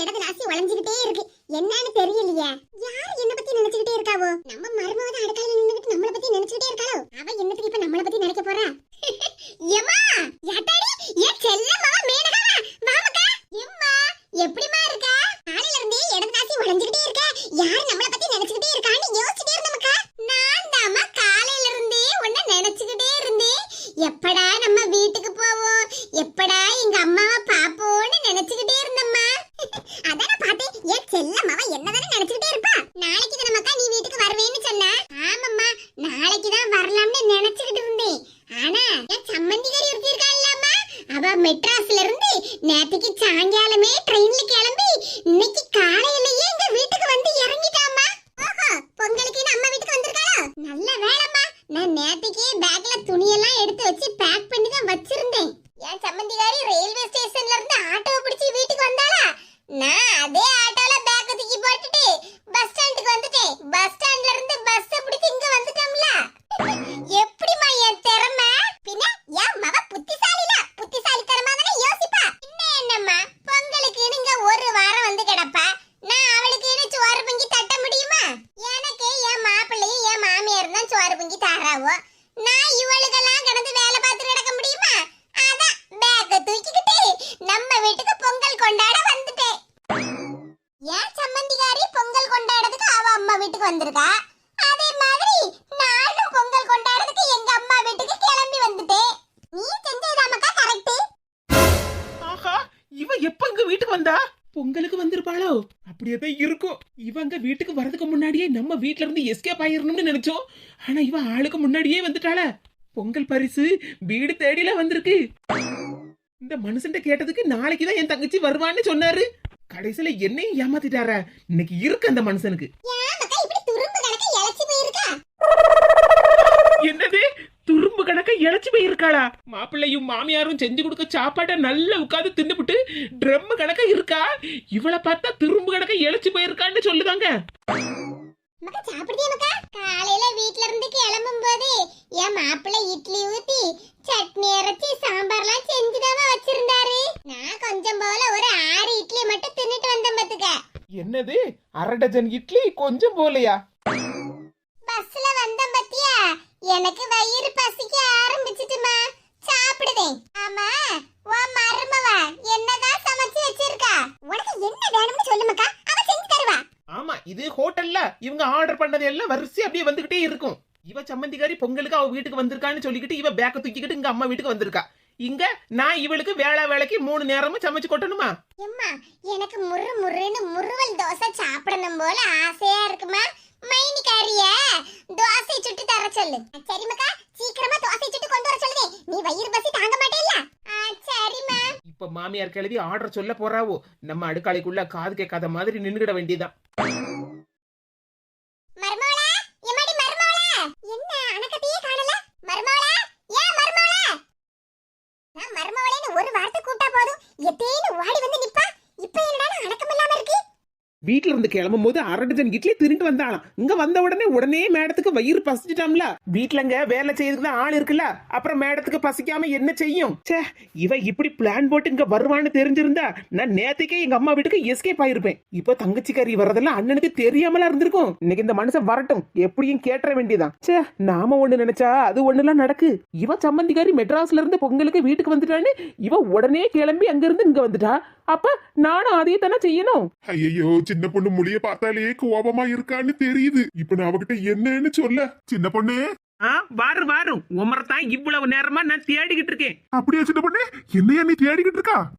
இடது நாசி வளைஞ்சுக்கிட்டே இருக்கு. என்னன்னு தெரியலையே. யார் என்ன பத்தி நினைச்சுக்கிட்டே இருக்காவோ? நம்ம மருமக தான் அடுக்கால நின்னுட்டு நம்மள பத்தி நினைச்சுக்கிட்டே இருக்காளோ? அவ என்னத்துக்கு இப்ப நம்மள பத்தி நினைக்க போறா எம்மா யாத்தாடி ஏன் செல்லம்மா மேனகா வாமக்கா எம்மா எப்படிமா இருக்கா காலையில இருந்தே இடது நாசி வளைஞ்சுக்கிட்டே இருக்க யார் நம்மள பத்தி நினைச்சுக்கிட்டே இருக்கான்னு யோசிச்சுட்டே இருந்தமக்கா நான் தாம்மா காலையில இருந்தே உன்னை நினைச்சுக்கிட்டே இருந்தேன் எப்படா நம்ம வீட்டுக்கு போவோம் எப்படா எங்க அம்மாவை பாப்போம்னு நினைச்சுக்கிட்டே இருந்தம்மா அதான பார்த்தேன் ஏன் செல்லம்மாவ என்னதானே நினைச்சுக்கிட்டே இருப்பா நாளைக்கு தானம்மாக்கா நீ வீட்டுக்கு வருவேன்னு சொன்ன ஆமாம்மா நாளைக்கு தான் வரலாம்னு நினைச்சுக்கிட்டு இருந்தேன் ஆனா என் சம்மந்திகாரி ஒருத்தி இருக்கா இல்லாமா அவ மெட்ராஸ்ல இருந்து நேத்துக்கு சாயங்காலமே ட்ரெயின்ல கிளம்பி இன்னைக்கு காலையிலேயே எங்க வீட்டுக்கு வந்து இறங்கிட்டாமா ஓஹோ பொங்கலுக்கு நம்ம வீட்டுக்கு வந்திருக்காளோ நல்ல வேலைம்மா நான் நேத்துக்கே பேக்ல துணியெல்லாம் எடுத்து வச்சு பேக் பண்ணி தான் வச்சிருந்தேன் என் சம்மந்திகாரி ரயில்வே ஸ்டேஷன்ல இருந்து ஆட்டோவை பிடிச்சி வீட்டுக்கு வந்தாளா நான் அதே ஆட்டோல பேக்க தூக்கி போட்டுட்டு பஸ் ஸ்டாண்டுக்கு வந்துட்டேன் பஸ் ஸ்டாண்ட்ல இருந்து பஸ் பிடிச்சி இங்க வந்துட்டோம்ல எப்படிமா என் திறமை பின்ன என் மவ புத்திசாலில புத்திசாலித்தனமா தானே யோசிப்பா என்ன என்னம்மா பொங்கலுக்கு நீங்க ஒரு வாரம் வந்து கிடப்பா நான் அவளுக்கு சோறு பொங்கி தட்ட முடியுமா எனக்கு என் மாப்பிள்ளையும் என் மாமியார் தான் சோறு பொங்கி தாராவோ நான் இவளுக்கெல்லாம் கிடந்து வேலை பார்த்துட்டு கிடக்க முடியுமா அதான் பேக்க தூக்கிக்கிட்டு நம்ம வீட்டுக்கு பொங்கல் கொண்டாட வந்துட்டேன் ஏன் சம்மந்திகாரி பொங்கல் கொண்டாடுறதுக்கு அவ அம்மா வீட்டுக்கு வந்திருக்கா? அதே மாதிரி நானும் பொங்கல் கொண்டாடுறதுக்கு எங்க அம்மா வீட்டுக்கு கிளம்பி வந்துட்டேன். நீ செஞ்சதாமக்கா கரெக்ட் ஆஹா இவ எப்ப இங்க வீட்டுக்கு வந்தா? பொங்கலுக்கு வந்திருப்பாளோ? அப்படியே தான் இருக்கும் இவங்க வீட்டுக்கு வரதுக்கு முன்னாடியே நம்ம வீட்ல இருந்து எஸ்கேப் ஆயிரணும்னு நினைச்சோம். ஆனா இவ ஆளுக்கு முன்னாடியே வந்துட்டாள? பொங்கல் பரிசு வீடு தேடில வந்திருக்கு. இந்த மனுஷன்ட்ட கேட்டதுக்கு நாளைக்கு தான் என் தங்கச்சி வருவான்னு சொன்னாரு. கடைசியில என்னையும் ஏமாத்திட்டாரா. இன்னைக்கு இருக்கு அந்த மனுஷனுக்கு. என்னது? துரும்பு கணக்க இழைச்சு போயிருக்காளா? மாப்பிள்ளையும் மாமியாரும் செஞ்சு கொடுக்க சாப்பாட்டை நல்லா உட்காந்து தின்னுபிட்டு ட்ரம் கணக்க இருக்கா? இவளை பார்த்தா துரும்பு கணக்க இழைச்சு போயிருக்கான்னு சொல்லுதாங்க. மக்கா காலையில வீட்ல இருந்து கிளம்பும் போது என் மாப்பிள்ளை இட்லி ஊத்தி சட்னி அரைச்சி சாம்பார்லாம் செஞ்சுதாம வச்சிருந்தாரு? நான் கொஞ்சம் போல ஒரு ஆறு இட்லி மட்டும் தின்னுட்டு வந்தேன் பாத்துக்க. என்னது? அரை டஜன் இட்லி கொஞ்சம் போலையா? பஸ்ல வந்தேன் பத்தியா? எனக்கு வயிறு பசிக்க ஆரம்பிச்சிட்டுமா. சாப்பிடுதேன் ஆமா உன் மருமவ என்னதான் சமைச்சு வச்சிருக்கா? உனக்கு என்ன வேணும்னு சொல்லுமக்கா? அவ செஞ்சு தருவா. ஆமா இது ஹோட்டல்ல இவங்க ஆர்டர் பண்ணது எல்லாம் வரிசை அப்படியே வந்துகிட்டே இருக்கும். இவ சம்மந்திக்காரி பொங்கலுக்கு அவ வீட்டுக்கு வந்திருக்கான்னு சொல்லிக்கிட்டு இவ பேக்க தூக்கிக்கிட்டு இங்க அம்மா வீட்டுக்கு வந்திருக்கா. இங்க நான் இவளுக்கு வேளா வேலைக்கு மூணு நேரமும் சமைச்சு கொட்டணுமா? எம்மா எனக்கு முறு முறுன்னு முறுவல் தோசை சாப்பிடணும் போல ஆசையா இருக்குமா? மைனிக்காரிய தோசை சுட்டு தர சொல்லு. சரிம்மாக்கா சீக்கிரமா தோசை சுட்டு கொண்டு வர சொல்லுதே. நீ வயிறு பசி தாங்க மாட்டேல்ல? சரிம்மா. இப்ப மாமியார் கிளவி ஆர்டர் சொல்ல போறாவோ? நம்ம அடுக்காளைக்குள்ள காது கேட்காத மாதிரி நின்னுகிட வேண்டியதான் மர்மோளா எம்மாடி மர்மோளா என்ன அணக்கத்தையே காணல மர்மோளா ஏன் மர்மோளா நான் மர்மோளேன்னு ஒரு வார்த்தை கூப்பிட்டா போதும் எத்தேன்னு ஓடி வந்து நிப்பா இப்ப என்னடா அணக்கம் இல்லாம இருக்கு வீட்ல இருந்து கிளம்பும் போது அரை டஜன் இட்லி திருட்டு வந்தாளாம். இங்க வந்த உடனே உடனே மேடத்துக்கு வயிறு பசிச்சிட்டாம்ல. வீட்டுலங்க வேலை செய்யறதுக்கு ஆள் இருக்குல்ல. அப்புறம் மேடத்துக்கு பசிக்காம என்ன செய்யும்? ச்சே இவ இப்படி பிளான் போட்டு இங்க வருவான்னு தெரிஞ்சிருந்தா நான் நேத்துக்கே எங்க அம்மா வீட்டுக்கு எஸ்கேப் ஆயிருப்பேன். இப்போ தங்கச்சிக்காரி வர்றதெல்லாம் அண்ணனுக்கு தெரியாமலா இருந்திருக்கும். இன்னைக்கு இந்த மனுஷன் வரட்டும். எப்படியும் கேட்ட வேண்டியதான் ச்சே நாம ஒண்ணு நினைச்சா அது ஒண்ணுலாம் நடக்கு. இவ சம்மந்திக்காரி மெட்ராஸ்ல இருந்து பொங்கலுக்கு வீட்டுக்கு வந்துட்டான்னு இவ உடனே கிளம்பி அங்க இருந்து இங்க வந்துட்டா. அப்ப நானும் அதே தானே செய்யணும்? ஐயோ சின்ன பொண்ணு மொழிய பார்த்தாலே கோபமா இருக்கான்னு தெரியுது. இப்ப நான் அவகிட்ட என்னன்னு சொல்ல. சின்ன பொண்ணு ஆ வாரு வாரும் உமரை தான் இவ்வளவு நேரமா நான் தேடிக்கிட்டு இருக்கேன். அப்படியா சின்ன பொண்ணு? என்னையா நீ தேடிக்கிட்டு இருக்கா?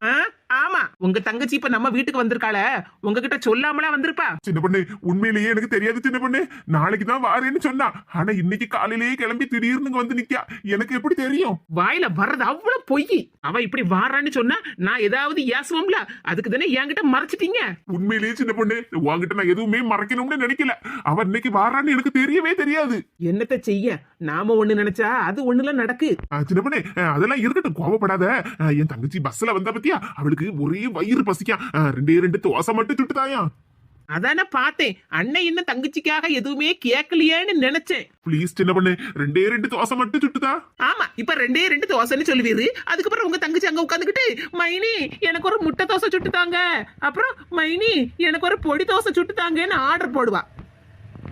ஆமா. உங்க தங்கச்சி இப்ப நம்ம வீட்டுக்கு வந்திருக்காள. உங்ககிட்ட சொல்லாமலா வந்திருப்பா. சின்ன பொண்ணு உண்மையிலேயே எனக்கு தெரியாது சின்ன பொண்ணு. நாளைக்கு தான் வாரேன்னு சொன்னா. ஆனா இன்னைக்கு காலையிலேயே கிளம்பி திடீர்னு வந்து நிக்கா எனக்கு எப்படி தெரியும்? வாயில வர்றது அவ்வளவு பொய். அவ இப்படி வாரான்னு சொன்னா நான் ஏதாவது ஏசுவோம்ல? அதுக்கு தானே என்கிட்ட மறைச்சிட்டீங்க? உண்மையிலேயே சின்ன பொண்ணு உன்கிட்ட நான் எதுவுமே மறைக்கணும்னு நினைக்கல. அவ இன்னைக்கு வாரான்னு எனக்கு தெரியவே தெரியாது. என்னத்த செய்ய? நாம ஒண்ணு நினைச்சா அது ஒண்ணுல நடக்கு. ஆ, சின்ன பொண்ணு ஆ, அதெல்லாம் இருக்கட்டும் கோவப்படாத. ஆ, என் தங்கச்சி பஸ்ல வந்தா பத்தியா? அவளுக்கு ஒரே வயிறு பசிக்கா ரெண்டே ரெண்டு தோசை மட்டும் சுட்டுதாயா? அதானே பார்த்தேன். அண்ணன் இன்னும் தங்கச்சிக்காக எதுவுமே கேட்கலையேன்னு நினைச்சேன். ப்ளீஸ் சின்ன பொண்ணு ரெண்டே ரெண்டு தோசை மட்டும் சுட்டுதா? ஆமா இப்ப ரெண்டே ரெண்டு தோசைன்னு சொல்லுவீரு. அதுக்கப்புறம் உங்க தங்கச்சி அங்க உட்காந்துக்கிட்டு மைனி எனக்கு ஒரு முட்டை தோசை சுட்டு தாங்க அப்புறம் மைனி எனக்கு ஒரு பொடி தோசை சுட்டு தாங்கன்னு ஆர்டர் போடுவா.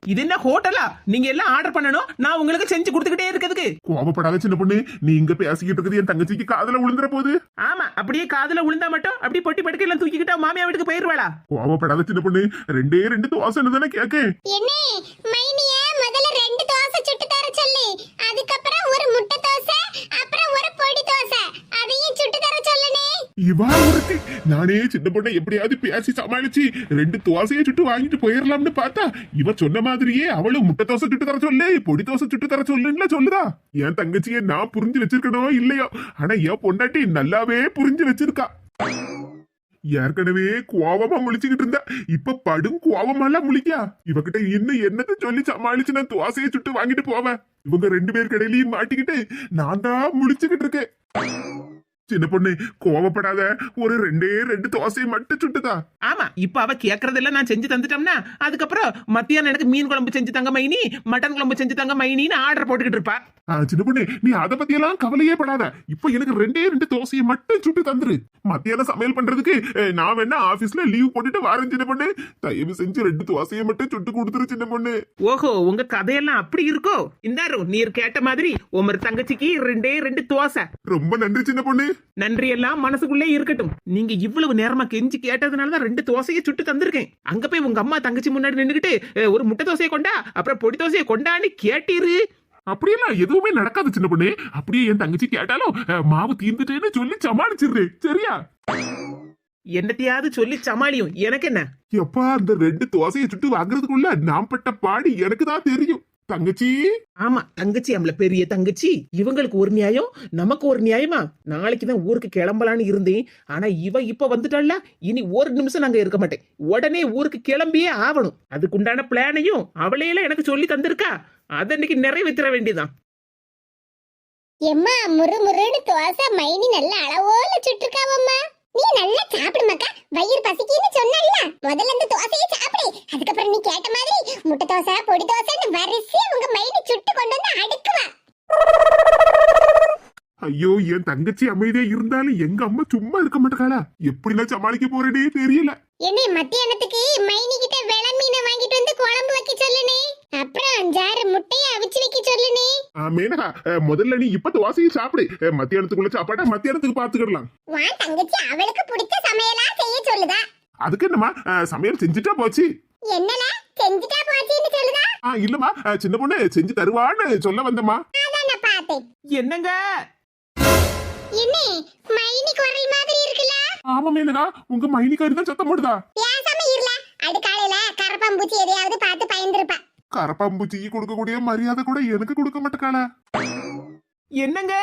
இது என்ன ஹோட்டலா? நீங்க எல்லாம் ஆர்டர் பண்ணணும். நான் உங்களுக்கு செஞ்சு கொடுத்துக்கிட்டே இருக்கிறதுக்கு. கோபப்படாத சின்ன பொண்ணு. நீ இங்க பேசிக்கிட்டு இருக்குது என் தங்கச்சிக்கு காதுல விழுந்துற போது. ஆமா அப்படியே காதுல விழுந்தா மட்டும் அப்படியே பொட்டி படுக்கையெல்லாம் தூக்கிக்கிட்டா மாமியா வீட்டுக்கு போயிருவாளா? கோபப்படாத சின்ன பொண்ணு. ரெண்டே ரெண்டு தோசைன்னு தானே கேக்க என்னே மைனிய முதல்ல ரெண்டு தோசை சுட்டு தர சொல்லு. அதுக்கப்புறம் ஒரு முட்டை தோசை அப்புறம் ஒரு பொடி தோசை அதையும் சுட்டு தர சொல்லுனே இவா ஒருத்தி நானே சின்ன பொண்ணை எப்படியாவது பேசி சமாளிச்சு ரெண்டு தோசையை சுட்டு வாங்கிட்டு போயிடலாம்னு பார்த்தா இவ சொன்ன மாதிரியே அவளும் முட்டை தோசை சுட்டு தர சொல்லு பொடி தோசை சுட்டு தர சொல்லுன்னு சொல்லுதா. என் தங்கச்சியை நான் புரிஞ்சு வச்சிருக்கணும் இல்லையோ? ஆனா என் பொண்டாட்டி நல்லாவே புரிஞ்சு வச்சிருக்கா. ஏற்கனவே கோவமா முழிச்சுக்கிட்டு இருந்தா இப்ப படும் கோவமெல்லாம் முழிக்கா. இவகிட்ட இன்னும் என்னத்த சொல்லி சமாளிச்சு நான் தோசையை சுட்டு வாங்கிட்டு போவேன். இவங்க ரெண்டு பேர் கடையிலயும் மாட்டிக்கிட்டு நான் தான் முழிச்சுக்கிட்டு இருக்கேன். சின்ன பொண்ணு கோவப்படாத. ஒரு ரெண்டே ரெண்டு தோசையை மட்டும் சுட்டுதா ஆமா இப்ப அவ கேக்குறதெல்லாம் நான் செஞ்சு தந்துட்டோம்னா அதுக்கப்புறம் மத்தியானம் எனக்கு மீன் குழம்பு செஞ்சு தங்க மைனி மட்டன் குழம்பு செஞ்சு தங்க மைனின்னு ஆர்டர் போட்டுக்கிட்டு இருப்பா. சின்ன பொண்ணு நீ அதை பத்தி எல்லாம் கவலையே படாத. இப்ப எனக்கு ரெண்டே ரெண்டு தோசையை மட்டும் சுட்டு தந்துரு. மத்தியானம் சமையல் பண்றதுக்கு நான் வேணா ஆபீஸ்ல லீவ் போட்டுட்டு வரேன் சின்ன பொண்ணு. தயவு செஞ்சு ரெண்டு தோசையை மட்டும் சுட்டு கொடுத்துரு சின்ன பொண்ணு. ஓஹோ உங்க கதையெல்லாம் அப்படி இருக்கோ? இந்தாரு நீர் கேட்ட மாதிரி உமர் தங்கச்சிக்கு ரெண்டே ரெண்டு தோசை. ரொம்ப நன்றி சின்ன பொண்ணு. நன்றி எல்லாம் மனசுக்குள்ளே இருக்கட்டும். நீங்க இவ்வளவு நேரமா கெஞ்சி கேட்டதுனால தான் ரெண்டு தோசையை சுட்டு தந்திருக்கேன். அங்க போய் உங்க அம்மா தங்கச்சி முன்னாடி நின்னுகிட்டு "அஹ், ஒரு முட்டை தோசையை கொண்டா அப்புறம் பொடி தோசையை கொண்டான்னு கேட்டீரு. அப்படியெல்லாம் எதுவுமே நடக்காது சின்ன பொண்ணு. அப்படியே என் தங்கச்சி கேட்டாலும் மாவு தீர்ந்துட்டேன்னு சொல்லி சமாளிச்சிடுறேன். சரியா? என்னத்தையாவது சொல்லி சமாளியும். எனக்கு என்ன? எப்பா அந்த ரெண்டு தோசையை சுட்டு வாங்குறதுக்குள்ள நான் பட்ட பாடி எனக்கு தான் தெரியும். தங்கச்சி? ஆமா தங்கச்சி நம்மள பெரிய தங்கச்சி. இவங்களுக்கு ஒரு நியாயம் நமக்கு ஒரு நியாயமா? நாளைக்கு தான் ஊருக்கு கிளம்பலான்னு இருந்தேன். ஆனா இவ இப்ப வந்துட்டாள்ல இனி ஒரு நிமிஷம் நாங்க இருக்க மாட்டேன். உடனே ஊருக்கு கிளம்பியே ஆகணும். அதுக்குண்டான பிளானையும் அவளையெல்லாம் எனக்கு சொல்லி தந்திருக்கா? அதை இன்னைக்கு நிறைவேற்ற வேண்டியதான் எம்மா முறு முறுன்னு தோசை மைனி நல்ல அளவோல சுட்டுருக்காவம்மா. நீ நல்லா சாப்பிடுமாக்கா. வயிறு பசிக்குன்னு சொன்னல்ல. முதல்ல இந்த தோசையை சாப்பிடு. அதுக்கப்புறம் நீ கேட்ட மாதிரி முட்டை தோசை பொடி தோசைன்னு வரிசையா உங்க மைண்ட் சுட்டு கொண்டு வந்து அடுக்குவா. ஐயோ என் தங்கச்சி அமைதியா இருந்தாலும் எங்க அம்மா சும்மா இருக்க மாட்டாளா எப்படிலாம் சமாளிக்க போறேனே தெரியல. என்னை மத்தியானத்துக்கு மைனி கிட்ட வெள மீனை வாங்கிட்டு வந்து குழம்பு வைக்க சொல்லுனே. அப்புறம் அஞ்சாறு முட்டையை அவிச்சு வைக்க சொல்லுனே. மேனகா முதல்ல நீ இப்ப தோசையை சாப்பிடு. மத்தியானத்துக்குள்ள சாப்பாட்டா மத்தியானத்துக்கு பாத்துக்கிடலாம் வா தங்கச்சி அவளுக்கு பிடிச்ச சமையலா செய்ய சொல்லுதா? அதுக்கு என்னம்மா அஹ், சமையல் செஞ்சுட்டா போச்சு. என்னல செஞ்சுட்டா போச்சுன்னு சொல்லுதா? இல்லம்மா அஹ், சின்ன பொண்ணு செஞ்சு தருவான்னு சொல்ல வந்தம்மா. நான் என்னங்க? என்ன மைனி குரல் மாதிரி இருக்குல்ல? ஆமா மேனகா உங்க மைனிக்காரி தான் சத்தம் போடுதா? பேசாம இருல அடுக்காலையில கரப்பாம்பூச்சி எதையாவது பார்த்து பயந்துருப்பா. கரப்பாம்பூச்சிக்கு கொடுக்கக்கூடிய மரியாதை கூட எனக்கு கொடுக்க மாட்டேக்காளா. என்னங்க?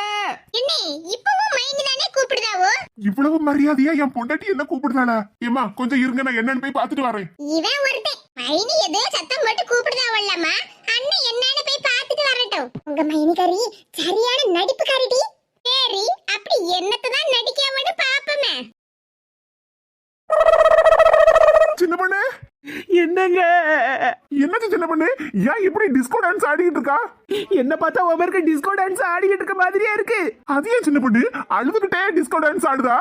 என்ன இப்பவும் மைனி தானே கூப்பிடுதாவோ இவ்வளவு மரியாதையா என் பொண்டாட்டி என்ன கூப்பிடுறாளா ஏமா கொஞ்சம் இருங்க நான் என்னன்னு போய் பார்த்துட்டு வரேன். இவன் ஒருத்தன். மைனி ஏதோ சத்தம் போட்டு கூப்பிடுதாவல்லம்மா அண்ணன் என்னன்னு போய் பார்த்துட்டு வரட்டும். உங்க மைனிகாரி சரியான நடிப்புக்காரிடி சரி அப்படி என்னத்தை தான் நடிக்காமனு பாப்பமே. சின்ன பொண்ணு என்னங்க? என்னாச்சு சின்ன பொண்ணு? ஏன் இப்படி டிஸ்கோ டான்ஸ் ஆடிக்கிட்டு இருக்கா? என்ன பார்த்தா ஒவ்வொருக்கு டிஸ்கோ டான்ஸ் ஆடிக்கிட்டு இருக்க மாதிரியே இருக்கு. அது ஏன் சின்ன பொண்ணு? அழுதுகிட்டே டிஸ்கோ டான்ஸ் ஆடுதா?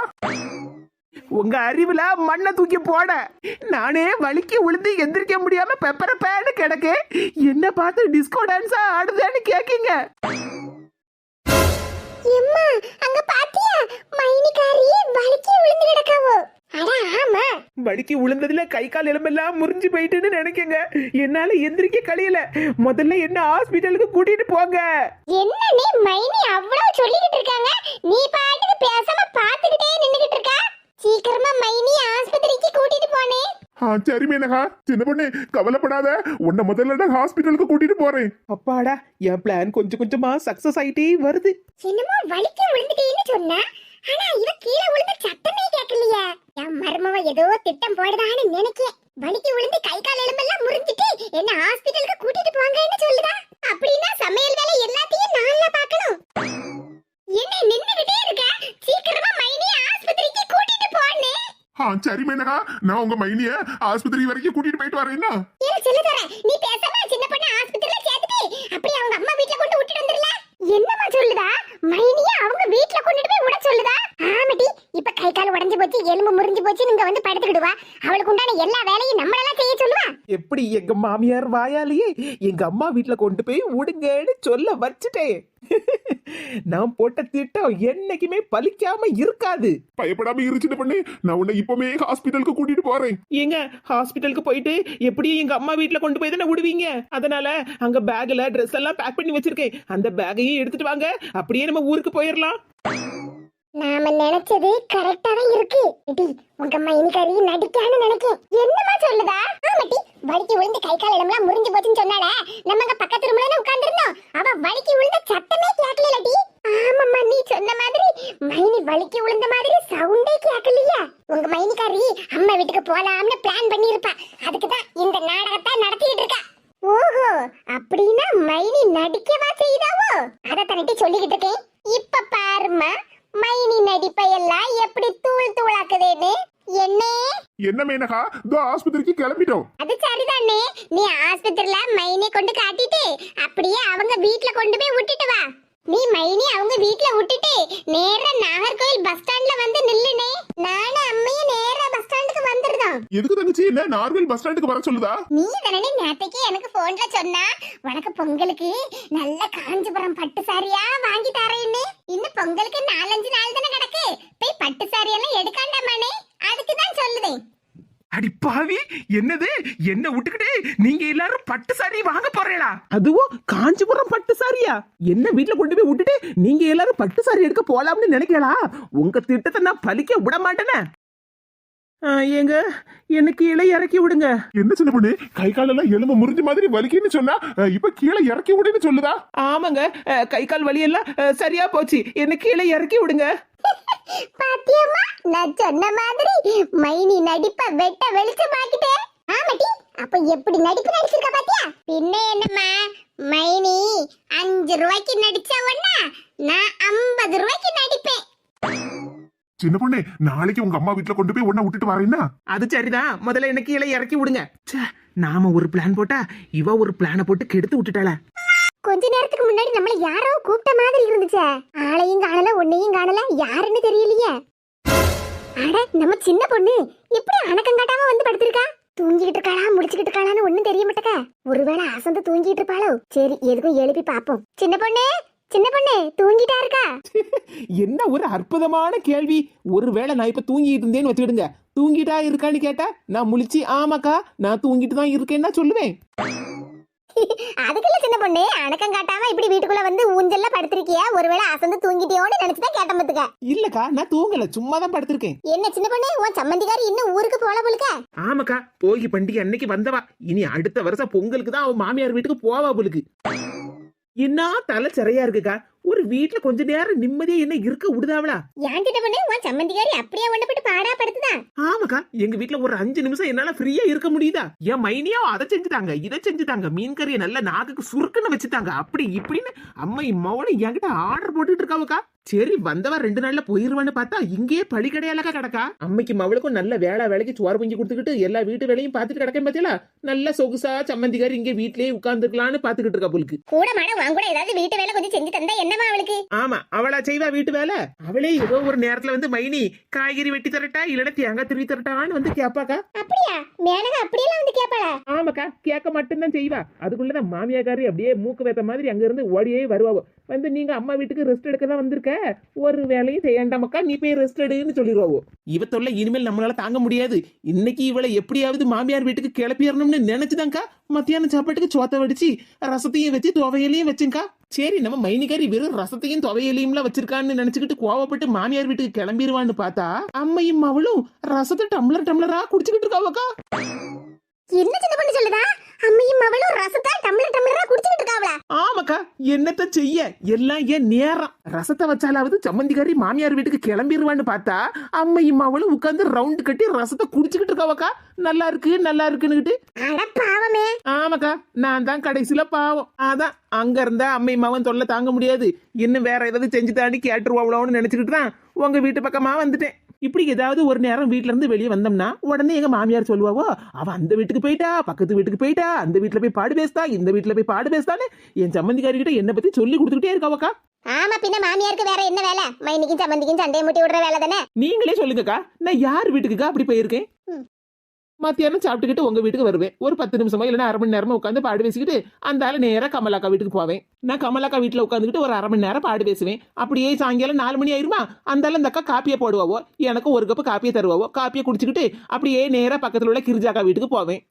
உங்க அறிவுல மண்ணை தூக்கி போட. நானே வலிக்கு விழுந்து எந்திரிக்க முடியாம பெப்பர பேன்னு கிடக்கு. என்ன பார்த்து டிஸ்கோ டான்ஸா ஆடுதான்னு கேக்கீங்க. எம்மா அங்க பாத்தியா? மைனிகாரி வலிக்கி விழுந்து கிடக்காவோ. அட ஆமா. வலிக்கு விழுந்ததுல கை கால் எலும்பெல்லாம் முறிஞ்சு போயிட்டுன்னு நினைக்கங்க. என்னால எந்திரிக்க கழியல. முதல்ல என்ன ஹாஸ்பிட்டலுக்கு கூட்டிட்டு போங்க. என்ன நீ மைனி அவ்வளவு சொல்லிக்கிட்டு இருக்காங்க? நீ பாட்டுக்கு பேசாம பாத்துக்கிட்டே நின்னுகிட்டு இருக்கா? சீக்கிரமா மைனி ஆஸ்பத்திரிக்கு கூட்டிட்டு போனே. ஆ சரி மேனகா. சின்ன பொண்ணு கவலைப்படாத. உன்னை முதல்ல நான் ஹாஸ்பிட்டலுக்கு கூட்டிட்டு போறேன். அப்பாடா என் பிளான் கொஞ்சம் கொஞ்சமா சக்சஸ் ஆயிட்டே வருது. என்னமோ வலிக்க விழுந்துட்டேன்னு சொன்னா ஆனா இவ கீழே விழுந்து சத்தமே கேட்கலையே. என் மருமவ ஏதோ திட்டம் போடுதான்னு நினைக்கேன். வலிக்கு விழுந்து கை கால் எலும்பெல்லாம் முறிஞ்சிட்டு என்ன ஹாஸ்பிட்டலுக்கு கூட்டிட்டு போங்கன்னு சொல்லுதா. அப்படின்னா சமையல் வேலை எல்லாத்தையும் நான்ல பார்க்கணும். என்ன நின்னுகிட்டே இருக்க? சீக்கிரமா மைனி ஆஸ்பத்திரிக்கு கூட்டிட்டு போனே ஆ சரி மேனகா. நான் உங்க மைனிய ஆஸ்பத்திரி வரைக்கும் கூட்டிட்டு போயிட்டு வரேன்னா ஏல செல்லு தர நீ பேசாம சின்ன பொண்ணு ஆஸ்பத்திரியில சேர்த்துட்டு அப்படி அவங்க அம்மா வீட்ல கொண்டு விட்டுட்டு வந்துடல என்னம்மா சொல்லுதா? மைனிய அவங்க வீட்ல கொண்டுட்டு போய் விட சொல்லுதா? ஆமாடி இப்ப கை கால் உடைஞ்சு போச்சு எலும்பு முறிஞ்சு போச்சு நீங்க வந்து படுத்துக்கிடுவா அவளுக்கு உண்டான எல்லா வேலையும் நம்மளெல்லாம் செய்ய சொல்லுவா. எப்படி எங்க மாமியார் வாயாலேயே எங்க அம்மா வீட்ல கொண்டு போய் விடுங்கன்னு சொல்ல வச்சுட்டேன். நான் போட்ட திட்டம் என்னைக்குமே பலிக்காம இருக்காது. பயப்படாம இரு சின்ன பொண்ணு. நான் உன்னை இப்பவுமே ஹாஸ்பிட்டலுக்கு கூட்டிட்டு போறேன். ஏங்க ஹாஸ்பிட்டலுக்கு போயிட்டு எப்படியும் எங்க அம்மா வீட்ல கொண்டு போய் தானே விடுவீங்க? அதனால அங்க பேக்ல ட்ரெஸ் எல்லாம் பேக் பண்ணி வச்சிருக்கேன். அந்த பேக்கையும் எடுத்துட்டு வாங்க. அப்படியே நம்ம ஊருக்கு போயிடலாம் நாம நினைச்சது கரெக்டா தான் இருக்கு. டி உங்க மைனிகாரி நடிக்கான்னு நினைக்கேன். என்னமா சொல்லுதா? ஆமாட்டி வலிக்கு விழுந்து கை கால் இடம்லாம் முறிஞ்சு போச்சுன்னு சொன்னால நம்ம அங்க பக்கத்து ரூம்ல உட்கார்ந்திருந்தோம். அவ வலிக்கு விழுந்த சத்தமே கேட்கல டி ஆமாம்மா நீ சொன்ன மாதிரி மைனி வலிக்கு விழுந்த மாதிரி சவுண்டே கேட்கலையா. உங்க மைனிகாரி அம்மா வீட்டுக்கு போலாம்னு பிளான் பண்ணிருப்பா அதுக்கு தான் இந்த நாடகத்தை நடத்திட்டு இருக்கா. ஓஹோ அப்படின்னா மைனி நடிக்கவா செய்தாவோ? அத தன்னிட்டு சொல்லிக்கிட்டு இருக்கேன். இப்ப பாருமா மைனி நடிப்பை எல்லாம் எப்படி தூள் தூளாக்குதேன்னு? என்னே? என்ன மேனகா? இதோ ஆஸ்பத்திரிக்கு கிளம்பிட்டோம். அது சரிதானே. நீ ஆஸ்பத்திரியில மைனி கொண்டு காட்டிட்டு அப்படியே அவங்க வீட்ல கொண்டு போய் விட்டுட்டு வா. நீ மைனி அவங்க வீட்ல விட்டுட்டு நேரா நாகர்கோயில் பஸ் ஸ்டாண்ட்ல வந்து நில்லுனே. நானும் அம்மையும் நேரா பஸ் ஸ்டாண்டுக்கு வந்துருந்தோம் எதுக்கு தங்கச்சி? என்ன நார்மல் பஸ் ஸ்டாண்டுக்கு வர சொல்லுதா? நீ தானே நேத்தைக்கு எனக்கு போன்ல சொன்னா உனக்கு பொங்கலுக்கு நல்ல காஞ்சிபுரம் பட்டு சாரியா வாங்கி தரேன்னு. இன்னும் பொங்கலுக்கு நாலஞ்சு நாள் தானே கிடக்கு. போய் பட்டு சாரி எல்லாம் எடுக்காண்டாமானே? அதுக்கு தான் சொல்லுதேன். அடி பாவி என்னது? என்ன விட்டுக்கிட்டு நீங்க எல்லாரும் பட்டு சாரி வாங்க போறேடா அதுவும் காஞ்சிபுரம் பட்டு சாரியா என்ன வீட்டுல கொண்டு போய் விட்டுட்டு நீங்க எல்லாரும் பட்டு சாரி எடுக்க போலாம்னு நினைக்கிறா உங்க திட்டத்தை நான் பலிக்க விட மாட்டேனே. ஏங்க எனக்கு இலை இறக்கி விடுங்க. என்ன சின்ன பொண்ணு? கை காலெல்லாம் எலும்பு முறிஞ்ச மாதிரி வலிக்குன்னு சொன்னா இப்ப கீழே இறக்கி விடுன்னு சொல்லுதா? ஆமாங்க கை கால் வலி எல்லாம் சரியா போச்சு. என்ன கீழே இறக்கி விடுங்க. பாத்தியம்மா நான் சொன்ன மாதிரி மைனி நடிப்ப வெட்ட வெளிச்சமாக்கிட்டே ஆமாட்டி அப்ப எப்படி நடிப்பு நடிச்சிருக்க பாத்தியா? பின்ன என்னம்மா மைனி அஞ்சு ரூபாய்க்கு நடிச்ச உடனே நான் ஐம்பது ரூபாய்க்கு நடிப்பேன். சின்ன பொண்ணு நாளைக்கு உங்க அம்மா வீட்டுல கொண்டு போய் உன்னை விட்டுட்டு வரேன்னா அது சரிதான். முதல்ல எனக்கு கீழே இறக்கி விடுங்க. ச்சே, நாம ஒரு பிளான் போட்டா இவ ஒரு பிளானை போட்டு கெடுத்து விட்டுட்டாள. கொஞ்ச நேரத்துக்கு முன்னாடி நம்மள யாரோ கூப்பிட்ட மாதிரி இருந்துச்சே. ஆளையும் காணல உன்னையும் காணல யாருன்னு தெரியலையே. அட நம்ம சின்ன பொண்ணு இப்படி அணக்கம் காட்டாம வந்து படுத்திருக்கா? தூங்கிட்டு இருக்காளா முடிச்சுக்கிட்டு இருக்காளான்னு ஒண்ணும் தெரிய மாட்டேக்க. ஒருவேளை அசந்து தூங்கிட்டு இருப்பாளோ? சரி எதுக்கும் எழுப்பி பாப்போம் சின்ன பொண்ணு சின்ன பொண்ணு தூங்கிட்டா இருக்கா? என்ன ஒரு அற்புதமான கேள்வி. ஒருவேளை நான் இப்ப தூங்கிட்டு இருந்தேன்னு வச்சுக்கிடுங்க. தூங்கிட்டா இருக்கான்னு கேட்டா நான் முழிச்சு ஆமாக்கா நான் தூங்கிட்டு தான் இருக்கேன்னா சொல்லுவேன். அதுக்குள்ள சின்ன பொண்ணு அணக்கம் காட்டாம இப்படி வீட்டுக்குள்ள வந்து ஊஞ்சல்ல படுத்திருக்கியா? ஒருவேளை அசந்து தூங்கிட்டியோன்னு நினைச்சுதான் கேட்ட பத்துக்க. இல்லக்கா நான் தூங்கல சும்மா தான் படுத்திருக்கேன். என்ன சின்ன பொண்ணு உன் சம்மந்திக்காரி இன்னும் ஊருக்கு போல போலுக்க? ஆமாக்கா போகி பண்டிகை அன்னைக்கு வந்தவா. இனி அடுத்த வருஷம் பொங்கலுக்கு தான் அவன் மாமியார் வீட்டுக்கு போவா போலுக்கு. என்ன தலை சிறையா இருக்குக்கா? ஒரு வீட்டுல கொஞ்ச நேரம் நிம்மதியா என்ன இருக்க விடுதாவளா? ஏன் சின்ன பொண்ணு? உன் சம்மந்திக்காரி அப்படியே ஒண்ணு போட்டு பாடா படுத்துதா? ஆமாக்கா எங்க வீட்ல ஒரு அஞ்சு நிமிஷம் என்னால ஃப்ரீயா இருக்க முடியுதா? என் மைனியா அதை செஞ்சுட்டாங்க இதை செஞ்சுட்டாங்க மீன் கறியை நல்ல நாக்குக்கு சுருக்குன்னு வச்சுட்டாங்க. அப்படி இப்படின்னு அம்மா மவனும் என்கிட்ட ஆர்டர் போட்டுட்டு இருக்காவக்கா. சரி வந்தவ ரெண்டு நாள்ல போயிருவான்னு பார்த்தா இங்கேயே பழி கடையாலக்கா கிடக்கா. அம்மைக்கு மவளுக்கும் நல்ல வேலை வேலைக்கு சோறு பொங்கி கொடுத்துக்கிட்டு எல்லா வீட்டு வேலையும் பார்த்துட்டு கிடக்கேன் பாத்தீங்களா நல்ல சொகுசா சம்மந்திகாரி இங்கே வீட்லயே உட்கார்ந்துக்கலாம்னு பாத்துக்கிட்டு இருக்கா போலுக்கு. கூட மாட வாங்க கூட ஏதாவது வீட்டு வேலை கொஞ்சம் செஞ்சு தந்தா என்னமா அவளுக்கு? ஆமா அவளா செய்வா வீட்டு வேலை? அவளே ஏதோ ஒரு நேரத்துல வந்து மைனி காய்கறி வெட்டி தரட்டா இல்லன்னா தேங்காய் திருவி தரட்டான்னு வந்து கேப்பாக்கா. அப்படியா? மேனகா அப்படியெல்லாம் வந்து கேப்பாளா? ஆமாக்கா கேட்க மட்டும்தான் செய்வா. அதுக்குள்ளதான் மாமியாக்காரி அப்படியே மூக்கு வேத்த மாதிரி அங்க இருந்து ஓடியே வருவாவோ. வந்து நீங்க அம்மா வீட்டுக்கு ரெஸ்ட் எடுக்க தான் வந்திருக்க. ஒரு வேலையும் செய்யண்டாமக்கா நீ போய் ரெஸ்ட் எடுன்னு சொல்லிடுவாவோ இவ தொல்லை இனிமேல் நம்மளால தாங்க முடியாது. இன்னைக்கு இவளை எப்படியாவது மாமியார் வீட்டுக்கு கிளப்பிடணும்னு நினைச்சுதான்க்கா? மத்தியான சாப்பாட்டுக்கு சோத்த வடிச்சு ரசத்தையும் வச்சு துவையலையும் வச்சுங்கக்கா சரி நம்ம மைனிகாரி வெறும் ரசத்தையும் துவையலையும்லாம் வச்சிருக்கான்னு நினைச்சுக்கிட்டு கோவப்பட்டு மாமியார் வீட்டுக்கு கிளம்பிடுவான்னு பார்த்தா அம்மையும் அவளும் ரசத்தை டம்ளர் டம்ளரா குடிச்சுக்கிட்டு இருக்காவக்கா. என்ன சின்ன பொண்ணு சொல்லுதா? அம்மையும் அவளும் ரசத்தை டம்ளர் டம்ளரா குடிச்சிட்டு இருக்காவளா? ஆமாக்கா என்னத்த செய்ய? எல்லாம் ஏன் நேரம்? ரசத்தை வச்சாலாவது சம்மந்திக்காரி மாமியார் வீட்டுக்கு கிளம்பிடுவான்னு பார்த்தா அம்மையும் அவளும் உட்காந்து ரவுண்டு கட்டி ரசத்தை குடிச்சுக்கிட்டு இருக்காவக்கா. நல்லா இருக்கு நல்லா இருக்குன்னுகிட்டு. அட பாவமே. ஆமாக்கா நான் தான் கடைசியில பாவம். அதான் அங்க இருந்தா அம்மை மவன் தொல்லை தாங்க முடியாது. இன்னும் வேற ஏதாவது செஞ்சு தாண்டி கேட்டுருவாங்களோன்னு நினைச்சுக்கிட்டு தான் உங்க வீட்டு பக்கமா வந்துட்டேன். இப்படி ஏதாவது ஒரு நேரம் வீட்ல இருந்து வெளியே வந்தோம்னா உடனே எங்க மாமியார் சொல்லுவாவோ அவ அந்த வீட்டுக்கு போயிட்டா பக்கத்து வீட்டுக்கு போயிட்டா அந்த வீட்டுல போய் பாடு பேசுதா இந்த வீட்டுல போய் பாடு பேசுதான்னு என் சம்மந்திக்காரி கிட்ட என்ன பத்தி சொல்லி கொடுத்துக்கிட்டே இருக்காவக்கா ஆமா பின்ன மாமியாருக்கு வேற என்ன வேலை? மைனிக்கும் சம்மந்திக்கும் சண்டையை முட்டி விடுற வேலை தானே? நீங்களே சொல்லுங்கக்கா நான் யார் வீட்டுக்குக்கா அப்படி போயிருக்கேன். மத்தியானம் சாப்பிட்டுக்கிட்டு உங்க வீட்டுக்கு வருவேன். ஒரு பத்து நிமிஷமோ இல்லைன்னா அரை மணி நேரமோ உட்காந்து பாடு பேசிக்கிட்டு அந்த ஆளு நேராக கமலாக்கா வீட்டுக்கு போவேன். நான் கமலாக்கா வீட்டில் உட்காந்துக்கிட்டு ஒரு அரை மணி நேரம் பாடு பேசுவேன். அப்படியே சாயங்காலம் நாலு மணி ஆயிருமா? அந்த அந்த அக்கா காப்பியை போடுவாவோ? எனக்கு ஒரு கப்பு காப்பியை தருவாவோ? காப்பியை குடிச்சிக்கிட்டு அப்படியே நேராக பக்கத்தில் உள்ள கிரிஜாக்கா வீட்டுக்கு போவேன்.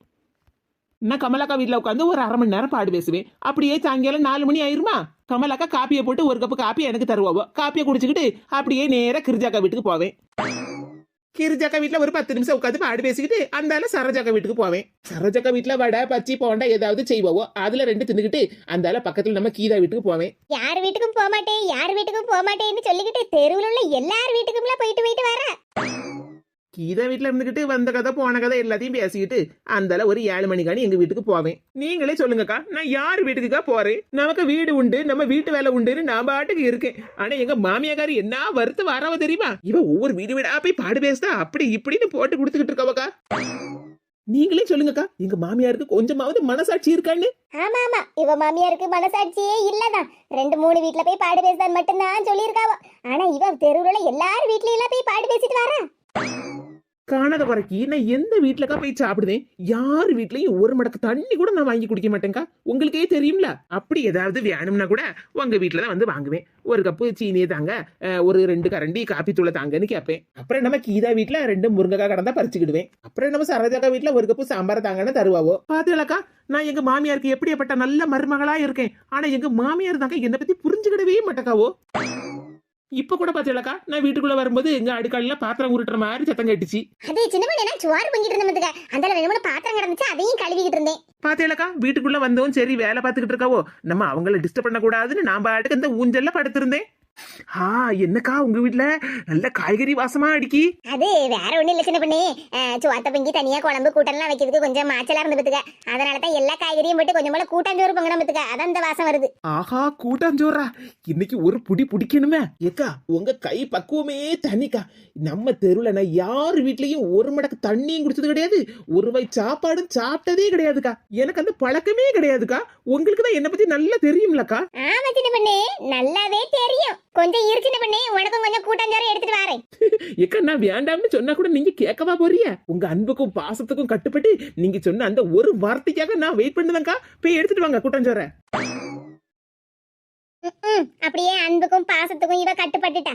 நான் கமலாக்கா வீட்டில் உட்காந்து ஒரு அரை மணி நேரம் பாடு பேசுவேன். அப்படியே சாயங்காலம் நாலு மணி ஆயிருமா? கமலாக்கா காப்பியை போட்டு ஒரு கப்பு காப்பி எனக்கு தருவாவோ? காப்பியை குடிச்சிக்கிட்டு அப்படியே நேராக கிரிஜாக்கா வீட்டுக்கு போவேன். கிரிஜாக்கா வீட்டில் ஒரு பத்து நிமிஷம் உட்காந்து பாடு பேசிக்கிட்டு அந்தால சரோஜாக்கா வீட்டுக்கு போவேன். சரோஜாக்கா வீட்டில் வடை பச்சி போண்டா ஏதாவது செய்வோவோ அதுல ரெண்டு தின்னுக்கிட்டு அந்தால பக்கத்தில் நம்ம கீதா வீட்டுக்கு போவேன். யார் வீட்டுக்கும் போக மாட்டேன் யார் வீட்டுக்கும் போக மாட்டேன்னு சொல்லிக்கிட்டு தெருவில் உள்ள எல்லார் வீட்டுக்கும்லாம் போயிட்டு போயிட்டு வர. கீதா வீட்ல இருந்துகிட்டு வந்த கதை போன கதை எல்லாத்தையும் பேசிக்கிட்டு அந்தால ஒரு ஏழு மணிக்கானி எங்க வீட்டுக்கு போவேன். நீங்களே சொல்லுங்கக்கா நான் யார் வீட்டுக்குக்கா போறேன்? நமக்கு வீடு உண்டு நம்ம வீட்டு வேலை உண்டுன்னு நான் பாட்டுக்கு இருக்கேன். ஆனா எங்க மாமியாக்காரி என்ன வருத்து வரவ தெரியுமா? இவ ஒவ்வொரு வீடு வீடா போய் பாடு பேசுதா அப்படி இப்படின்னு போட்டு கொடுத்துக்கிட்டு இருக்கவக்கா. நீங்களே சொல்லுங்கக்கா எங்க மாமியாருக்கு கொஞ்சமாவது மனசாட்சி இருக்கான்னு? ஆமா ஆமா இவ மாமியாருக்கு மனசாட்சியே இல்லதான் ரெண்டு மூணு வீட்ல போய் பாடு பேசுதான் மட்டும்தான் சொல்லியிருக்காவ. ஆனா இவ தெருவுல எல்லாரும் வீட்லயும் எல்லாம் போய் பாடு பேசிட்டு வரா காணாத குறைக்கி. நான் எந்த வீட்டுலக்கா போய் சாப்பிடுவேன்? யார் வீட்லயும் ஒரு மடக்கு தண்ணி கூட நான் வாங்கி குடிக்க மாட்டேங்க்கா உங்களுக்கே தெரியும்ல. அப்படி ஏதாவது வேணும்னா கூட உங்க வீட்டுல தான் வந்து வாங்குவேன். ஒரு கப்பு சீனியை தாங்க ஒரு ரெண்டு கரண்டி காப்பி தூளை தாங்கன்னு கேட்பேன். அப்புறம் நம்ம கீதா வீட்டுல ரெண்டு முருங்கைக்காய் கடந்தா பறிச்சுக்கிடுவேன். அப்புறம் நம்ம சரோஜாக்கா வீட்டுல ஒரு கப்பு சாம்பார் தாங்கன்னு தருவாவோ? பாத்துக்கலக்கா நான் எங்க மாமியாருக்கு எப்படியாப்பட்ட நல்ல மருமகளா இருக்கேன். ஆனா எங்க மாமியார் தாங்க என்னை பத்தி புரிஞ்சுக்கிடவே மாட்டேக்காவோ? இப்ப கூட பாத்தீங்களாக்கா? நான் வீட்டுக்குள்ள வரும்போது எங்க அடுக்காளில பாத்திரம் உருட்டுற மாதிரி சத்தம் கேட்டுச்சு. அது சின்ன பண்ணி நான் சோறு பண்ணிட்டு இருந்ததுக்கு அந்த மூணு பாத்திரம் கிடந்துச்சு அதையும் கழுவிக்கிட்டு இருந்தேன். பாத்தேலக்கா வீட்டுக்குள்ள வந்தவும் சரி வேலை பார்த்துக்கிட்டு இருக்காவோ நம்ம அவங்கள டிஸ்டர்ப் பண்ணக்கூடாதுன்னு நான் பாட்டுக்கு இந்த ஊஞ்சல்ல படுத்திருந்தேன். ஆ என்னக்கா உங்க வீட்ல? நல்ல காய்கறி வாசமா அடிக்கி. அது வேற ஒண்ணும் இல்ல சின்ன பண்ணி. சுவாத்த பொங்கி தனியா குழம்பு கூட்டம்லாம் வைக்கிறதுக்கு கொஞ்சம் மாச்சலா இருந்து பத்துக்க. அதனால தான் எல்லா காய்கறியும் போட்டு கொஞ்சம் போல கூட்டாஞ்சோறு பொங்கணும் பத்துக்க. அதான் இந்த வாசம் வருது. ஆஹா கூட்டாஞ்சோறா. இன்னைக்கு ஒரு புடி பிடிக்கணுமே. ஏக்கா உங்க கை பக்குவமே தனிக்கா நம்ம தெருவுல நான் யார் வீட்லயும் ஒரு மடக்கு தண்ணியும் குடிச்சது கிடையாது. ஒரு வை சாப்பாடும் சாப்பிட்டதே கிடையாதுக்கா. எனக்கு அந்த பழக்கமே கிடையாதுக்கா. உங்களுக்கு தான் என்ன பத்தி நல்லா தெரியும்லக்கா. ஆமா சின்ன பண்ணி. நல்லாவே தெரியும். கொஞ்சம் இரு சின்ன பண்ணி உனக்கும் கொஞ்சம் கூட்டாஞ்சோறு எடுத்துட்டு வரேன். ஏக்கா நான் வேண்டாம்னு சொன்னா கூட நீங்க கேட்கவா போறிய? உங்க அன்புக்கும் பாசத்துக்கும் கட்டுப்பட்டு நீங்க சொன்ன அந்த ஒரு வார்த்தைக்காக நான் வெயிட் பண்ணுதேங்க்கா போய் எடுத்துட்டு வாங்க கூட்டஞ்சோர அப்படியே அன்புக்கும் பாசத்துக்கும் இவ கட்டுப்பட்டுட்டா.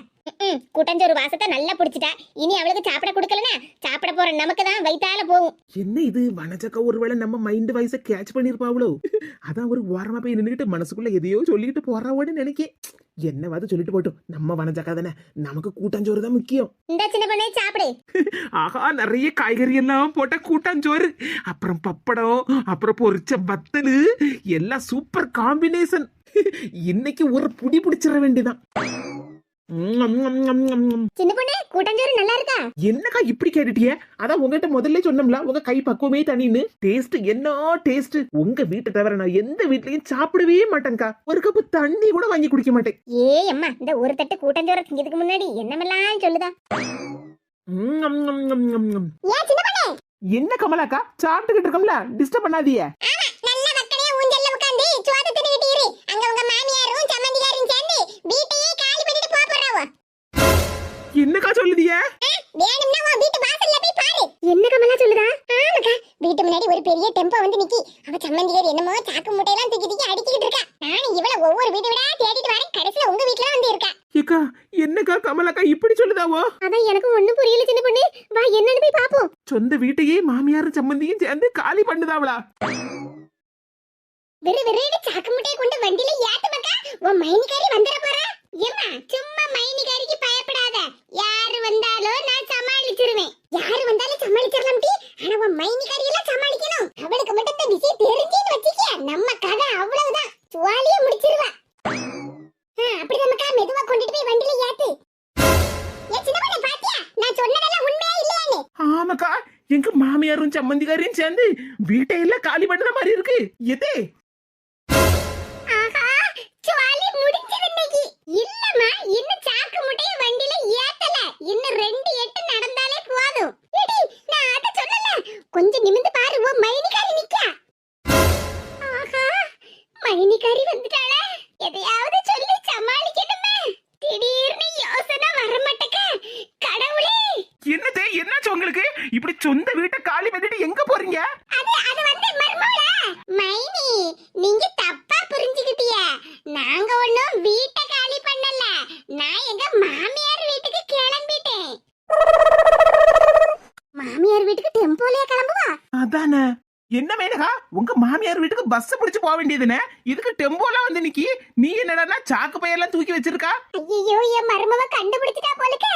கூட்டாஞ்சோறு வாசத்தை நல்லா பிடிச்சிட்டா. இனி அவளுக்கு சாப்பிட கொடுக்கலனா சாப்பிட போற நமக்கு தான் வயித்தால போகும். என்ன இது? வனஜக்கா ஒருவேளை நம்ம மைண்ட் வைஸ கேட்ச் பண்ணிருப்பாவளோ? அதான் ஒரு ஓரமா போய் நின்னுகிட்டு மனசுக்குள்ள எதையோ சொல்லிட்டு போறாவோன்னு நினைக்கேன். என்னவாது சொல்லிட்டு போட்டும். நம்ம வனஜக்கா தானே? நமக்கு கூட்டாஞ்சோறு தான் முக்கியம். இந்த சின்ன பொண்ணே சாப்பிடு. ஆஹா நிறைய காய்கறி எல்லாம் போட்ட கூட்டாஞ்சோறு. அப்புறம் பப்படம் அப்புறம் பொரிச்ச வத்தலு எல்லாம் சூப்பர் காம்பினேஷன் இன்னைக்கு ஒரு புடி பிடிச்சிட ம். சின்ன பொண்ணு கூட்டாஞ்சோறு நல்லா இருக்கா? என்னக்கா இப்படி கேட்டுட்டிய? அதான் உங்ககிட்ட முதல்ல சொன்னோம்ல உங்க கை பக்குவமே தனின்னு. டேஸ்ட் என்ன டேஸ்ட் உங்க வீட்டை தவிர நான் எந்த வீட்லயும் சாப்பிடவே மாட்டேன்க்கா. ஒரு கப்பு தண்ணி கூட வாங்கி குடிக்க மாட்டேன். ஏ அம்மா இந்த ஒரு தட்டு கூட்டாஞ்சோறு திங்கிறதுக்கு முன்னாடி என்னமெல்லாம் சொல்லுதா? என்ன கமலாக்கா? சாப்பிட்டுக்கிட்டு இருக்கோம்ல டிஸ்டர்ப் பண்ணாதீங்க. ஒரு பெரிய டெம்போ வந்து நிக்கி. அவ சம்மந்தியார் என்னமோ சாக்கு மூட்டையெல்லாம் தூக்கி தூக்கி அடிக்கிட்டு இருக்கா. நானும் இவள ஒவ்வொரு வீடு விடா தேடிட்டு வரேன். கடைசியில உங்க வீட்ல வந்து இருக்கா. ஏக்கா என்னக்கா கமலாக்கா இப்படி சொல்லுதாவோ? அதான் எனக்கு ஒண்ணும் புரியல சின்ன பொண்ணு. வா என்னன்னு போய் பாப்போம். சொந்த வீட்டையே மாமியாரும் சம்மந்தியும் சேர்ந்து காலி பண்ணுதாவளா? வெறு வெறுன்னு சாக்கு முட்டையை கொண்டு வண்டியில ஏத்து மக்கா உன் மைனிகாரி வந்துட எங்க மாமியாரும் சம்மந்திக்காரையும் சேர்ந்து வீட்டை எல்லாம் காலி பண்ணுற மாதிரி இருக்கு. எது? ஆஹா சுவாலி முடிஞ்சது இன்னைக்கு. இல்லம்மா இன்னும் சாக்கு முட்டைய வண்டியில ஏத்தல. இன்னும் ரெண்டு எட்டு நடந்தாலே போதும். நான் அத சொல்லல. கொஞ்சம் நிமிந்து பாரு ஓ மைனிகாரி நிக்கா. ஆஹா மைனிகாரி வந்துட்டாளே. எதையாவது சொல்லி சமாளிக்கணுமே. திடீர்னு யோசனை வர மாட்டேக்க. கடவுளே. என்னது என்னாச்சு உங்களுக்கு? இப்படி சொந்த வீட்டை காலி பண்ணிட்டு எங்க போறீங்க? அது அது வந்து மர்மோல. மைனி நீங்க தப்பா புரிஞ்சுக்கிட்டிய. நாங்க ஒண்ணும் வீட்டை காலி பண்ணல. நான் எங்க மாமியார் வீட்டுக்கு கிளம்பிட்டேன். மாமியார் வீட்டுக்கு டெம்போலயே கிளம்புவா? அதானே. என்ன மேனகா? உங்க மாமியார் வீட்டுக்கு பஸ் பிடிச்சு போக வேண்டியதுனே? இதுக்கு டெம்போலாம் வந்து நிக்கி. நீ என்னடான்னா சாக்கு பையெல்லாம் தூக்கி வச்சிருக்கா? ஐயோ என் மருமவ கண்டுபிடிச்சிட்டா போலுக்க.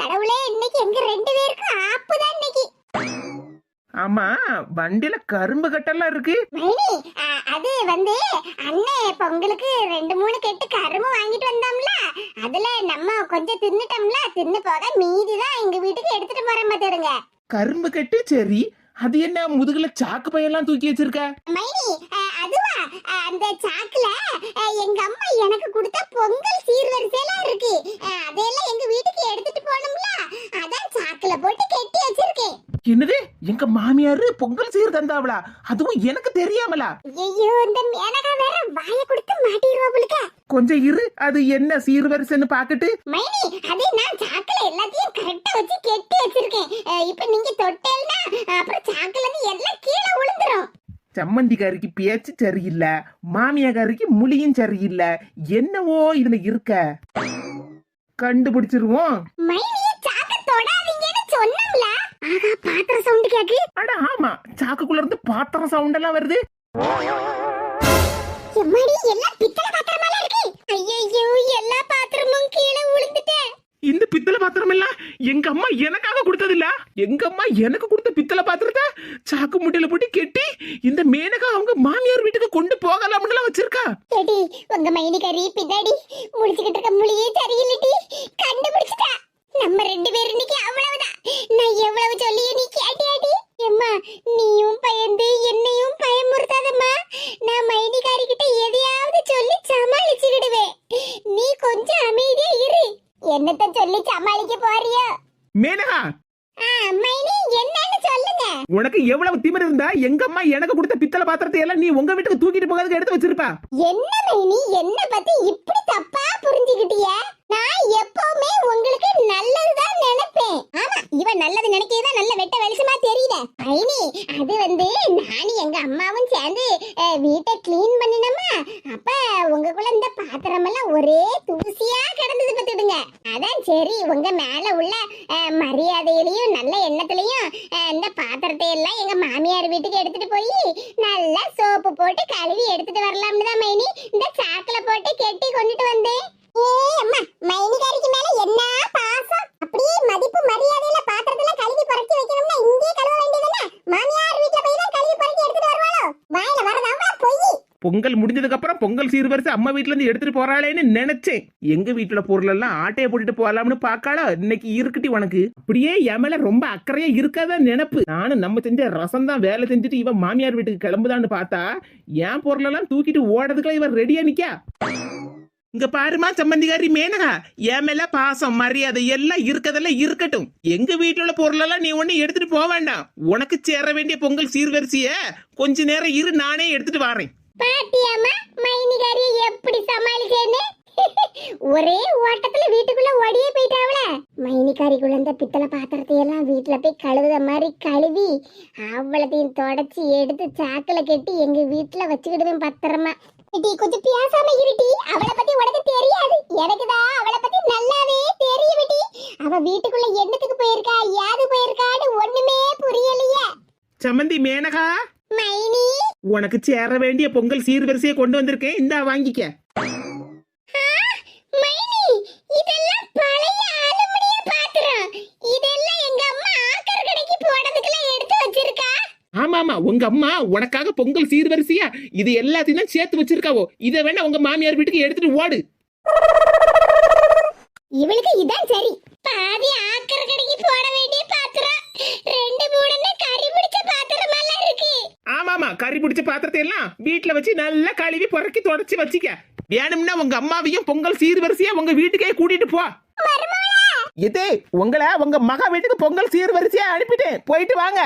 கடவுளே இன்னைக்கு எங்க ரெண்டு பேருக்கும் ஆப்புதான் இன்னைக்கு. ஆமா வண்டியில கரும்பு கட்டெல்லாம் இருக்கு. அது வந்து அண்ணே பொங்கலுக்கு ரெண்டு மூணு கெட்டு கரும்பு வாங்கிட்டு வந்தோம்ல. அதுல நம்ம கொஞ்சம் தின்னுட்டோம்ல. தின்னு போக மீதி தான் எங்க வீட்டுக்கு எடுத்துட்டு போறேன் பாத்துடுங்க கரும்பு கட்டு சரி. அது என்ன முதுகுல சாக்கு பையெல்லாம் தூக்கி வச்சிருக்க? மைனி அதுவா? அந்த சாக்குல எங்க அம்மா எனக்கு கொடுத்த பொங்கல் சீர்வரிசையெல்லாம் இருக்கு. ஆ, அதையெல்லாம் எங்க வீட்டுக்கு எடுத்துட்டு போகணும்ல? அதான் சாக்குல போட்டு கெட்டி வச்சிருக்கேன். என்னது? எங்க மாமியாரு பொங்கல் சீர் தந்தாவளா? அதுவும் எனக்கு தெரியாமலா? ஐயோ இந்த மேனகா வேற வாயை கொடுத்து மாட்டிடுவா கொஞ்சம் இரு அது என்ன சீர்வரிசைன்னு பாக்கட்டு மைனி அது நான் சாக்குல எல்லாத்தையும் கரெக்டா வச்சு கெட்டி வச்சிருக்கேன். இப்ப நீங்க தொட்டேல்னா அப்புறம் சாக்குல இருந்து எல்லாம் கீழே விழுந்துரும். சம்மந்திக்காரிக்கு பேச்சு சரியில்லை மாமியாக்காரிக்கு முழியும் சரியில்லை. என்னவோ இதுல இருக்க? கண்டுபிடிச்சிருவோம். மைனி சாக்க தொடாதீங்கன்னு சொன்னோம்ல. ஆகா பாத்திர சவுண்ட் கேக்கு. அட ஆமா சாக்குக்குள்ள இருந்து பாத்திரம் சவுண்ட் எல்லாம் வருது. எம்மாடி எல்லாம் பித்தளை பாத்திரமால இருக்கு. ஐயோ எல்லா பாத்திரமும் கீழே விழுந்துட்டேன் இந்த பித்தளை பாத்திரம் எல்லாம் எங்க அம்மா எனக்காக கொடுத்தது இல்ல எங்க அம்மா எனக்கு கொடுத்த பித்தளை பாத்திரத்தை சாக்கு முட்டையில போட்டு கெட்டி இந்த மேனகா அவங்க மாமியார் வீட்டுக்கு கொண்டு போகலாம்னு எல்லாம் வச்சிருக்கா. எடி உங்க மைனிகரி பின்னாடி முடிச்சுக்கிட்டு இருக்க முழியே சரியில்லடி. கண்டுபிடிச்சிட்டா. நம்ம ரெண்டு பேரும் இன்னைக்கு அவ்வளவுதான். நான் எவ்வளவு சொல்லியும் நீ கேட்டியாடி? எம்மா நீயும் பயந்து என்னையும் பயமுறுத்தாதம்மா. நான் மைனிகாரி கிட்ட எதையாவது சொல்லி சமாளிச்சுக்கிடுவேன். நீ கொஞ்சம் அமைதியா இரு. என்னத்த சொல்லி சமாளிக்க போறியோ? மேனகா! மைனி என்னன்னு சொல்லுங்க. உனக்கு எவ்வளவு திமிரு இருந்தா எங்க அம்மா எனக்கு கொடுத்த பித்தளை பாத்திரத்தை எல்லாம் நீ உங்க வீட்டுக்கு தூக்கிட்டு போகிறதுக்கு எடுத்து வச்சிருப்பா. என்ன மைனி என்ன பத்தி இப்படி தப்பா புரிஞ்சுக்கிட்டிய? நான் எப்பவுமே உங்களுக்கு நல்லதுதான் நினைப்பேன். ஆமா இவ நல்லது நினைக்கிறதா நல்ல வெட்ட வெளிச்சமா தெரியுத. ஐனி அது வந்து நானும் எங்க அம்மாவும் சேர்ந்து வீட்டை க்ளீன் பண்ணினோமா? அப்ப உங்களுக்குள்ள இந்த பாத்திரம் எல்லாம் ஒரே தூசியா கிடந்தது பத்துடுங்க அதான் சரி உங்க மேல உள்ள அஹ், மரியாதையிலையும் நல்ல எண்ணத்துலயும் இந்த பாத்திரத்தை எல்லாம் எங்க மாமியார் வீட்டுக்கு எடுத்துட்டு போய் நல்லா சோப்பு போட்டு கழுவி எடுத்துட்டு வரலாம்னு தான் மைனி இந்த சாக்கில போட்டு கெட்டி கொண்டுட்டு வந்தேன். பொங்கல் முடிஞ்சதுக்கு அப்புறம் பொங்கல் சீர்வரிசை அம்மா வீட்ல இருந்து எடுத்துட்டு போறாளேன்னு நினைச்சேன். எங்க வீட்டுல பொருள் எல்லாம் ஆட்டைய போட்டுட்டு போகலாம்னு பாக்காளா? இன்னைக்கு இருக்கட்டி உனக்கு. அப்படியே என் மேல ரொம்ப அக்கறையா இருக்காதான் நினைப்பு. நானும் நம்ம செஞ்ச ரசம் தான் வேலை செஞ்சுட்டு இவன் மாமியார் வீட்டுக்கு கிளம்புதான்னு பார்த்தா என் பொருள் எல்லாம் தூக்கிட்டு ஓடுறதுக்குள்ள இவன் ரெடியா நிக்கா. இங்க பாருமா சம்பந்திகாரி மேனகா. என் மேல பாசம் மரியாதை எல்லாம் இருக்கதெல்லாம் இருக்கட்டும். எங்க வீட்டுல உள்ள பொருளெல்லாம் நீ ஒண்ணு எடுத்துட்டு போக வேண்டாம். உனக்கு சேர வேண்டிய பொங்கல் சீர்வரிசைய கொஞ்ச நேரம் இரு நானே எடுத்துட்டு வரேன். பாட்டியாமா மைனிகாரி எப்படி சமாளிச்சேன்னு? ஒரே ஓட்டத்துல வீட்டுக்குள்ள ஓடியே போயிட்டாவல மைனிகாரிக்குள்ள இந்த பித்தளை பாத்திரத்தை எல்லாம் வீட்டுல போய் கழுவுத மாதிரி கழுவி அவ்வளத்தையும் தொடச்சி எடுத்து சாக்கில் கட்டி எங்க வீட்டுல வச்சுக்கிடுவேன் பத்திரமா. டி கொஞ்சம் பேசாம இருட்டி அவளை பத்தி உனக்கு தெரியாது. எனக்குதான் அவளை பத்தி நல்லாவே தெரியும் டி அவ வீட்டுக்குள்ள என்னத்துக்கு போயிருக்கா யாது போயிருக்கான்னு ஒண்ணுமே புரியலையே. சம்மந்தி மேனகா? மைனி? உனக்கு சேர வேண்டிய பொங்கல் சீர்வரிசையை கொண்டு வந்திருக்கேன். இந்தா வாங்கிக்க மைனி இதெல்லாம் பழைய அலுமினிய பாத்திரம் இதெல்லாம் எங்க அம்மா ஆக்கர் கடைக்கு போனதுக்கெல்லாம் எடுத்து வச்சிருக்கா ஆமா உங்க அம்மா உனக்காக பொங்கல் சீர்வரிசையா? இது எல்லாத்தையும் தான் சேர்த்து வச்சிருக்காவோ? இதை வேணா உங்க மாமியார் வீட்டுக்கு எடுத்துட்டு ஓடு. இவளுக்கு இதான் சரி. பாதி ஆக்கர் கடைக்கு போட வேண்டிய பாத்திரம். ரெண்டு மூணுன்னு கறி பிடிச்ச பாத்திரம் எல்லாம் இருக்கு. ஆமா ஆமா கறி பிடிச்ச பாத்திரத்தை எல்லாம் வீட்டுல வச்சு நல்லா கழுவி புறக்கி தொடச்சி வச்சிக்க. வேணும்னா உங்க அம்மாவையும் பொங்கல் சீர்வரிசையா உங்க வீட்டுக்கே கூட்டிட்டு போ. இதே உங்களை உங்க மகா வீட்டுக்கு பொங்கல் சீர்வரிசையா அனுப்பிட்டேன். போயிட்டு வாங்க.